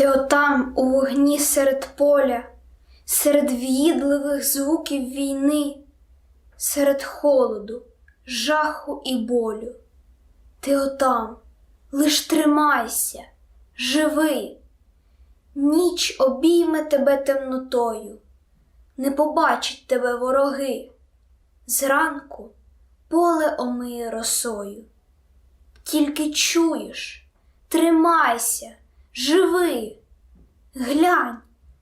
Ти отам у вогні серед поля, серед в'їдливих звуків війни, серед холоду, жаху і болю. Ти отам, лиш тримайся, живи, ніч обійме тебе темнотою, не побачить тебе вороги. Зранку поле омиє росою. Тільки чуєш, тримайся, живи, глянь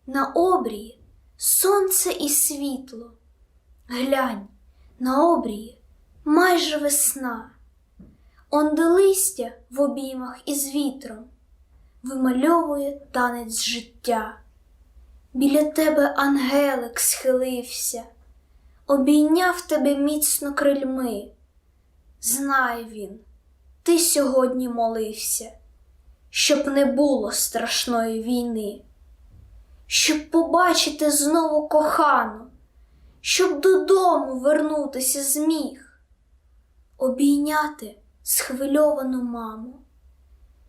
на обрії сонце і світло, глянь на обрії майже весна, онде листя в обіймах із вітром вимальовує танець життя. Біля тебе ангелик схилився, обійняв тебе міцно крильми. Знай він, ти сьогодні молився, щоб не було страшної війни, щоб побачити знову кохану, щоб додому вернутися зміг, обійняти схвильовану маму,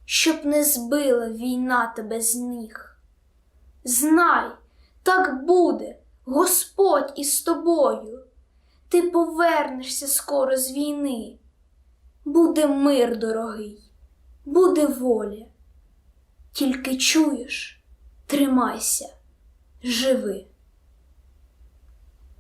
щоб не збила війна тебе з ніг. Знай, так буде, Господь із тобою. Ти повернешся скоро з війни. Буде мир дорогий, буде воля. Тільки чуєш, тримайся, живи.